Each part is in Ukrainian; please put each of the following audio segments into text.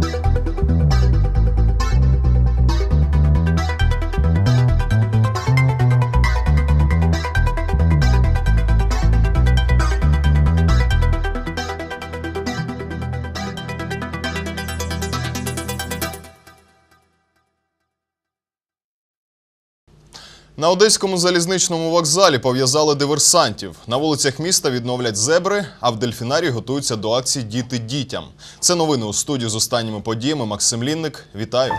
Thank you. На одеському залізничному вокзалі пов'язали диверсантів. На вулицях міста відновлять зебри, а в дельфінарії готуються до акції Діти дітям. Це новини у студії з останніми подіями. Максим Лінник. Вітаю.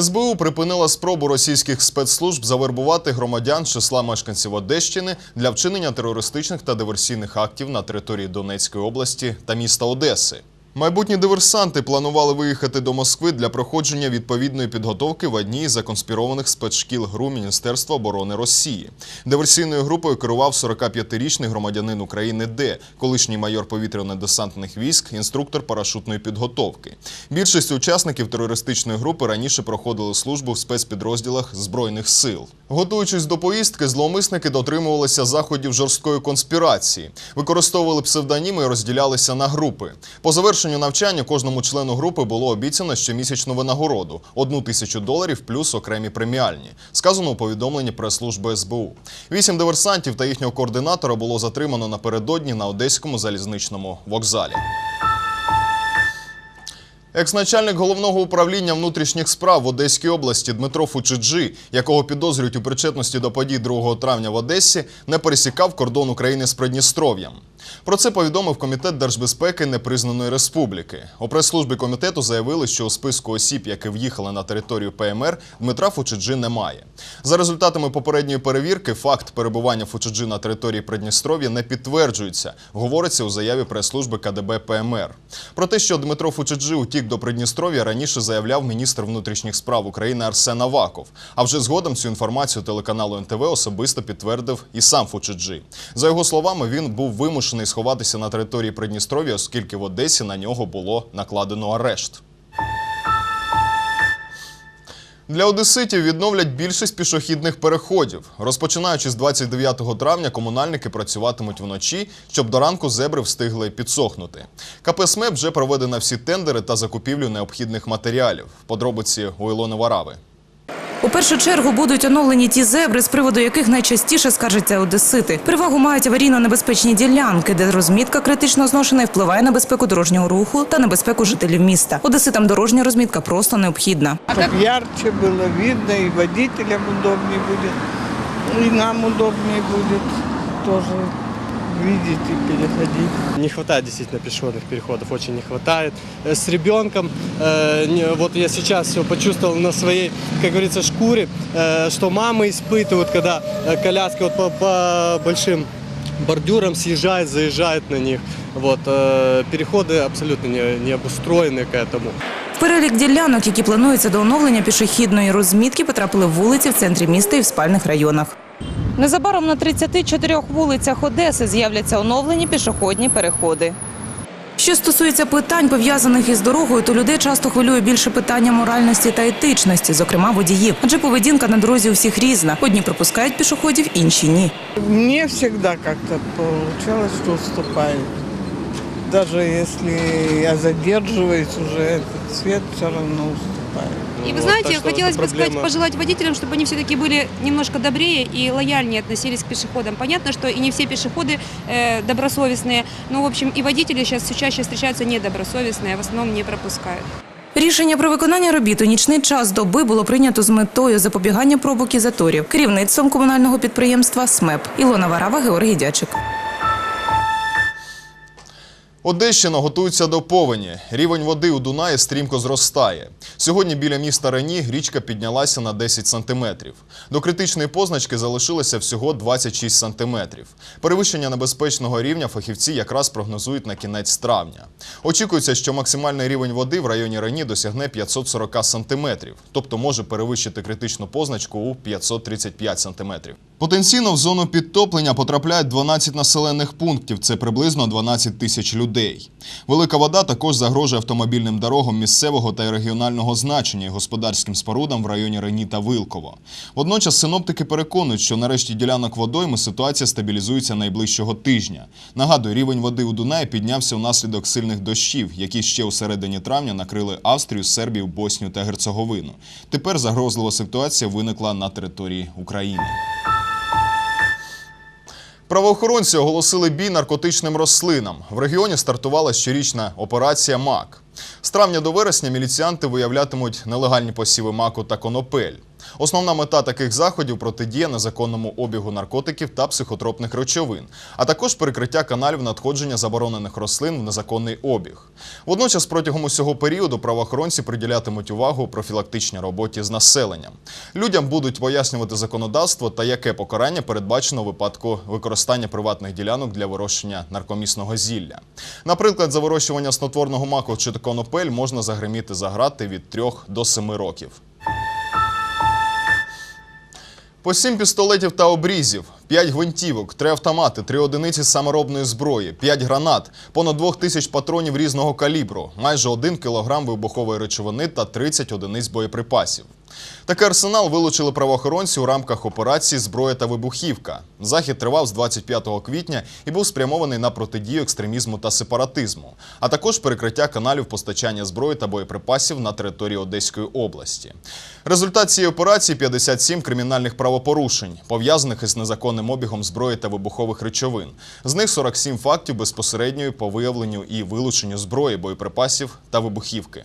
СБУ припинила спробу російських спецслужб завербувати громадян з числа мешканців Одещини для вчинення терористичних та диверсійних актів на території Донецької області та міста Одеси. Майбутні диверсанти планували виїхати до Москви для проходження відповідної підготовки в одній із законспірованих спецшкіл ГРУ Міністерства оборони Росії. Диверсійною групою керував 45-річний громадянин України Д, колишній майор повітряно-десантних військ, інструктор парашутної підготовки. Більшість учасників терористичної групи раніше проходили службу в спецпідрозділах збройних сил. Готуючись до поїздки, зловмисники дотримувалися заходів жорсткої конспірації, використовували псевдоніми і розділялися на групи. По завершенню навчання кожному члену групи було обіцяно щомісячну винагороду одну тисячу доларів плюс окремі преміальні. Сказано у повідомленні прес-служби СБУ. Вісім диверсантів та їхнього координатора було затримано напередодні на одеському залізничному вокзалі. Екс-начальник головного управління внутрішніх справ в Одеській області Дмитро Фучиджи, якого підозрюють у причетності до подій 2 травня в Одесі, не пересікав кордон України з Придністров'ям. Про це повідомив комітет держбезпеки непризнаної республіки. У прес-службі комітету заявили, що у списку осіб, які в'їхали на територію ПМР, Дмитра Фучиджи немає. За результатами попередньої перевірки, факт перебування Фучиджи на території Придністров'я не підтверджується, говориться у заяві прес-служби КДБ ПМР. Про те, що Дмитро Фучиджи утік до Придністров'я, раніше заявляв міністр внутрішніх справ України Арсен Аваков. А вже згодом цю інформацію телеканалу НТВ особисто підтвердив і сам Фучиджи. За його словами, він був вимушений сховатися на території Придністров'я, оскільки в Одесі на нього було накладено арешт. Для одеситів відновлять більшість пішохідних переходів. Розпочинаючи з 29 травня, комунальники працюватимуть вночі, щоб до ранку зебри встигли підсохнути. КП СМЕП вже проведе на всі тендери та закупівлю необхідних матеріалів. Подробиці у Ілони Варави. У першу чергу будуть оновлені ті зебри, з приводу яких найчастіше скаржаться одесити. Перевагу мають аварійно-небезпечні ділянки, де розмітка критично зношена і впливає на безпеку дорожнього руху та на безпеку жителів міста. Одеситам дорожня розмітка просто необхідна. Чтобы ярче было видно, и водителям удобнее будет, и нам удобнее будет тоже видеть и переходить. Не хватает действительно пешеходных переходов, очень не хватает. Э, С ребенком, э, не- вот я сейчас все почувствовал на своей, как говорится, шкуре, э, что мамы испытывают, когда э, коляска вот по, по большим бордюрам съезжает, заезжает на них. Вот, э, переходы абсолютно не, не обустроены к этому. В перелік ділянок, які плануються до оновлення пішохідної розмітки, потрапили вулиці в центрі міста і в спальних районах. Незабаром на 34 вулицях Одеси з'являться оновлені пішохідні переходи. Що стосується питань, пов'язаних із дорогою, то людей часто хвилює більше питання моральності та етичності, зокрема водіїв. Адже поведінка на дорозі у всіх різна. Одні пропускають пішоходів, інші ні. Мне всегда как-то получалось, что уступают. Даже если я задерживаюсь уже, этот цвет все равно уступает. И вы Вот, знаете, так что хотелось это бы сказать, проблема. пожелать водителям, чтобы они все-таки были немножко добрее и лояльнее относились к пешеходам. Понятно, что и не все пешеходы э, добросовестные, но, в общем, и водители сейчас все чаще встречаются недобросовестные, а в основном не пропускают. Рішення про виконання робіт у нічний час доби було прийнято з метою запобігання пробок і заторів. Керівництвом комунального підприємства СМЕП Ілона Варава, Георгій Дячик. Одещина готується до повені. Рівень води у Дунаї стрімко зростає. Сьогодні біля міста Рені річка піднялася на 10 сантиметрів. До критичної позначки залишилося всього 26 сантиметрів. Перевищення небезпечного рівня фахівці якраз прогнозують на кінець травня. Очікується, що максимальний рівень води в районі Рені досягне 540 сантиметрів, тобто може перевищити критичну позначку у 535 сантиметрів. Потенційно в зону підтоплення потрапляють 12 населених пунктів. Це приблизно 12 тисяч людей. Велика вода також загрожує автомобільним дорогам місцевого та регіонального значення і господарським спорудам в районі Рені та Вилково. Водночас синоптики переконують, що нарешті ділянок водойми ситуація стабілізується найближчого тижня. Нагадую, рівень води у Дунаї піднявся внаслідок сильних дощів, які ще у середині травня накрили Австрію, Сербію, Боснію та Герцеговину. Тепер загрозлива ситуація виникла на території України. Правоохоронці оголосили бій наркотичним рослинам. В регіоні стартувала щорічна операція МАК. З травня до вересня міліціянти виявлятимуть нелегальні посіви маку та конопель. Основна мета таких заходів протидія незаконному обігу наркотиків та психотропних речовин, а також перекриття каналів надходження заборонених рослин в незаконний обіг. Водночас протягом усього періоду правоохоронці приділятимуть увагу профілактичній роботі з населенням. Людям будуть пояснювати законодавство та яке покарання передбачено у випадку використання приватних ділянок для вирощення наркомісного зілля. Наприклад, за вирощування снотворного маку чи конопель можна загриміти за грати від 3 до 7 років. По сім пістолетів та обрізів, п'ять гвинтівок, три автомати, три одиниці саморобної зброї, п'ять гранат, понад двох тисяч патронів різного калібру, майже один кілограм вибухової речовини та 30 одиниць боєприпасів. Такий арсенал вилучили правоохоронці у рамках операції Зброя та вибухівка. Захід тривав з 25 квітня і був спрямований на протидію екстремізму та сепаратизму, а також перекриття каналів постачання зброї та боєприпасів на території Одеської області. Результат цієї операції 57 кримінальних правопорушень, пов'язаних із незаконним обігом зброї та вибухових речовин. З них 47 фактів безпосередньої по виявленню і вилученню зброї, боєприпасів та вибухівки.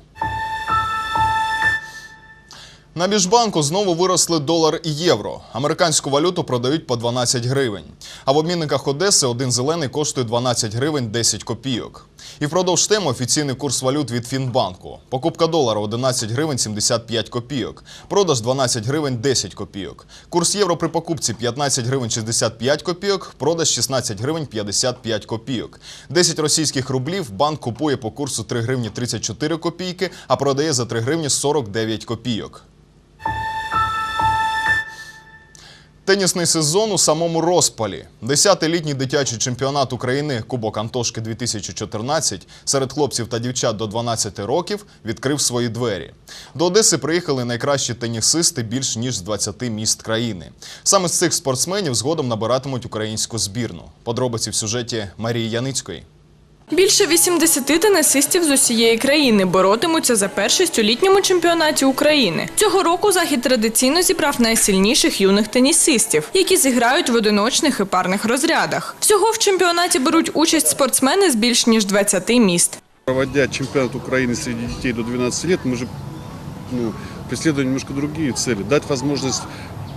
На Біжбанку знову виросли долар і євро. Американську валюту продають по 12 гривень. А в обмінниках Одеси один зелений коштує 12 гривень 10 копійок. І впродовж теми офіційний курс валют від Фінбанку. Покупка долара 11 гривень 75 копійок. Продаж 12 гривень 10 копійок. Курс євро при покупці 15 гривень 65 копійок, продаж 16 гривень 55 копійок. 10 російських рублів банк купує по курсу 3 гривні 34 копійки, а продає за 3 гривні 49 копійок. Тенісний сезон у самому розпалі. Десятий літній дитячий чемпіонат України Кубок Антошки 2014 серед хлопців та дівчат до 12 років відкрив свої двері. До Одеси приїхали найкращі тенісисти більш ніж з 20 міст країни. Саме з цих спортсменів згодом набиратимуть українську збірну. Подробиці в сюжеті Марії Яницької. Більше 80 тенісистів з усієї країни боротимуться за першість у літньому чемпіонаті України. Цього року захід традиційно зібрав найсильніших юних тенісистів, які зіграють в одиночних і парних розрядах. Всього в чемпіонаті беруть участь спортсмени з більш ніж 20 міст. Проводя чемпионат Украины среди детей до 12 лет, мы же ну, преследуем немножко другие цели. Дать возможность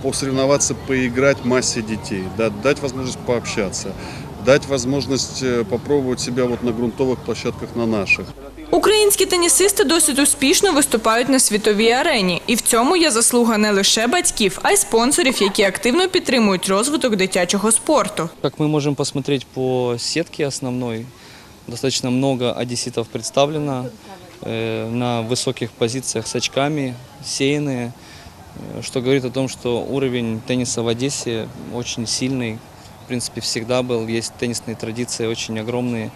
посоревноваться, поиграть массе детей, да, дать возможность пообщаться, дать возможность э, попробовать себя вот на грунтовых площадках на наших. Українські тенісисти досить успішно виступають на світовій арені, і в цьому є заслуга не лише батьків, а й спонсорів, які активно підтримують розвиток дитячого спорту. Как мы можем посмотреть по сетке основной, достаточно много одесситов представлено э, на высоких позициях с очками, сеянные, э, что говорит о том, что уровень тенниса в Одессе очень сильный, В принципе, всегда был. Есть теннисные традиции очень огромные,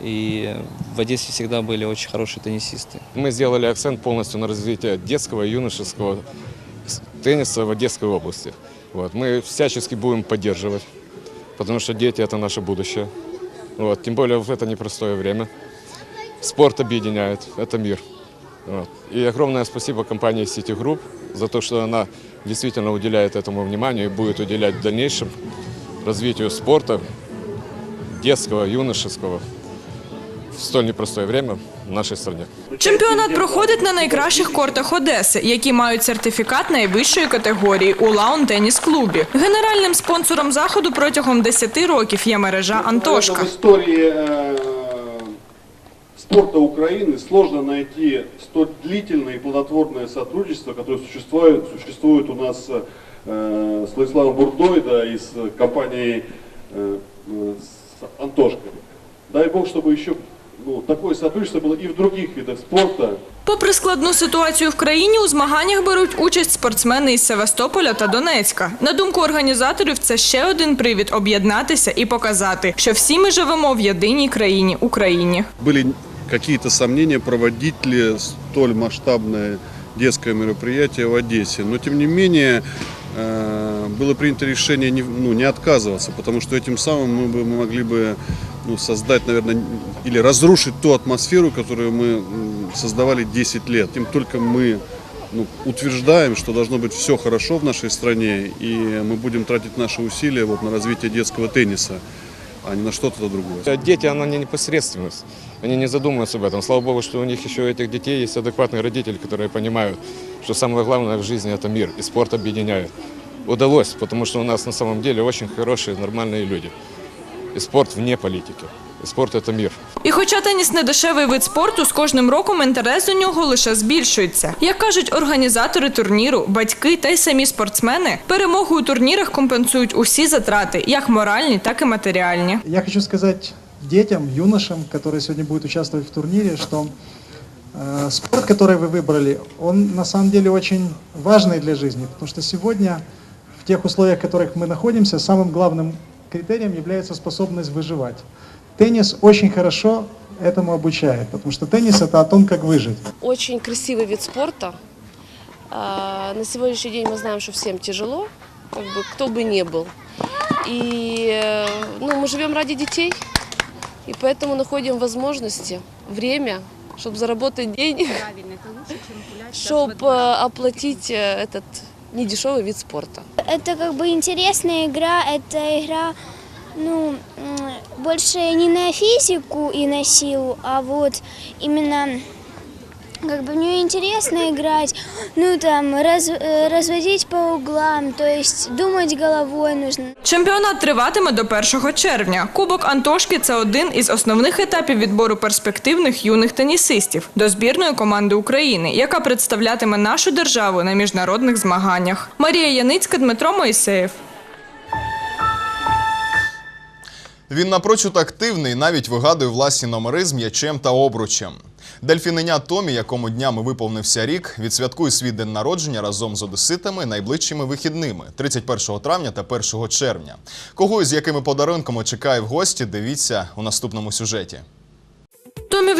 и в Одессе всегда были очень хорошие теннисисты. Мы сделали акцент полностью на развитие детского и юношеского тенниса в Одесской области. Вот. Мы всячески будем поддерживать, потому что дети – это наше будущее. Вот. Тем более в это непростое время. Спорт объединяет, это мир. Вот. И огромное спасибо компании City Group за то, что она действительно уделяет этому внимание и будет уделять в дальнейшем развитию спорта, детского, юношеского, в столь непростое время в нашей стране. Чемпіонат проходить на найкращих кортах Одеси, які мають сертифікат найвищої категорії у лаун теніс клубі. Генеральним спонсором заходу протягом 10 років є мережа Антошка. В истории э, спорта Украины сложно найти столь длительное и плодотворное сотрудничество, которое существует, существует у нас э, с Владиславом Бурдой да, и с компанией э, э, с Антошкой. Дай Бог, чтобы еще ну, такое сотрудничество было и в других видах спорта. Попри складну ситуацію в країні, у змаганнях беруть участь спортсмени із Севастополя та Донецька. На думку організаторів, це ще один привід об'єднатися і показати, що всі ми живемо в єдиній країні Україні. Были какие-то сомнения, проводить ли столь масштабное детское мероприятие в Одессе. Но тем не менее э, было принято решение не, ну, не отказываться, потому что этим самым мы бы могли бы ну, создать, наверное, или разрушить ту атмосферу, которую мы м, создавали 10 лет. Тем только мы ну, утверждаем, что должно быть все хорошо в нашей стране, и мы будем тратить наши усилия вот, на развитие детского тенниса, а не на что-то другое. Дети, она не непосредственность. Они не задумываются об этом. Слава Богу, что у них еще у этих детей есть адекватные родители, которые понимают, что самое главное в жизни – это мир, и спорт объединяет. Удалось, потому что у нас на самом деле очень хорошие, нормальные люди. И спорт вне политики. И спорт – это мир. І хоча теніс не дешевий вид спорту, з кожним роком інтерес до нього лише збільшується. Як кажуть організатори турніру, батьки та й самі спортсмени, перемогу у турнірах компенсують усі затрати, як моральні, так і матеріальні. Я хочу сказать детям, юношам, которые сегодня будут участвовать в турнире, что э, спорт, который вы выбрали, он на самом деле очень важный для жизни, потому что сегодня в тех условиях, в которых мы находимся, самым главным критерием является способность выживать. Теннис очень хорошо этому обучает, потому что теннис это о том, как выжить. Очень красивый вид спорта. А, На сегодняшний день мы знаем, что всем тяжело, как бы кто бы ни был. И э, ну, мы живем ради детей, и поэтому находим возможности, время, чтобы заработать денег, чтобы оплатить э, этот недешевый вид спорта. Это как бы интересная игра, это игра, ну, больше не на физику и на силу, а вот именно как бы в нее интересно играть, ну там раз- э, разводить по углам, то есть думать головой нужно. Чемпіонат триватиме до 1 червня. Кубок Антошки це один із основних етапів відбору перспективних юних тенісистів до збірної команди України, яка представлятиме нашу державу на міжнародних змаганнях. Марія Яницька, Дмитро Моїсеєв. Він напрочуд активний, навіть вигадує власні номери з м'ячем та обручем. Дельфіненя Томі, якому днями виповнився рік, відсвяткує свій день народження разом з одеситами найближчими вихідними 31 травня та 1 червня. Кого і з якими подарунками чекає в гості, дивіться у наступному сюжеті.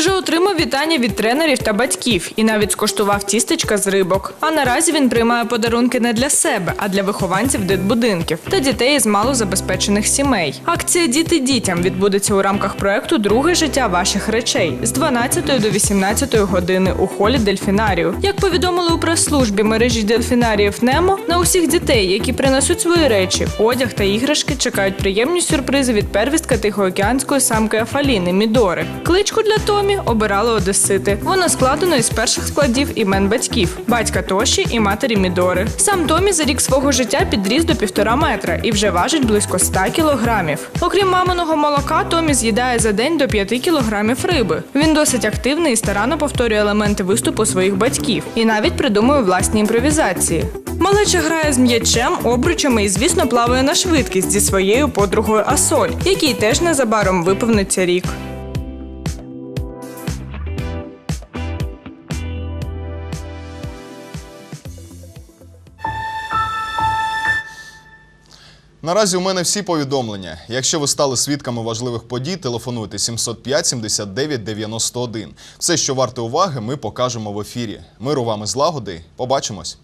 Вже отримав вітання від тренерів та батьків і навіть скуштував тістечка з рибок. А наразі він приймає подарунки не для себе, а для вихованців дитбудинків та дітей із малозабезпечених сімей. Акція Діти дітям відбудеться у рамках проекту Друге життя ваших речей з 12 до 18 години у холі Дельфінарію. Як повідомили у прес-службі мережі дельфінаріїв Немо, на усіх дітей, які принесуть свої речі, одяг та іграшки, чекають приємні сюрпризи від первістка тихоокеанської самки Афаліни Мідори. Кличку для Томі обирали одесити. Вона складена із перших складів імен батьків батька Тоші і матері Мідори. Сам Томі за рік свого життя підріс до півтора метра і вже важить близько 100 кілограмів. Окрім маминого молока, Томі з'їдає за день до 5 кілограмів риби. Він досить активний і старанно повторює елементи виступу своїх батьків і навіть придумує власні імпровізації. Малеча грає з м'ячем, обручами і, звісно, плаває на швидкість зі своєю подругою Асоль, якій теж незабаром виповниться рік. Наразі у мене всі повідомлення. Якщо ви стали свідками важливих подій, телефонуйте 705 79 91. Все, що варте уваги, ми покажемо в ефірі. Миру вам і злагоди. Побачимось.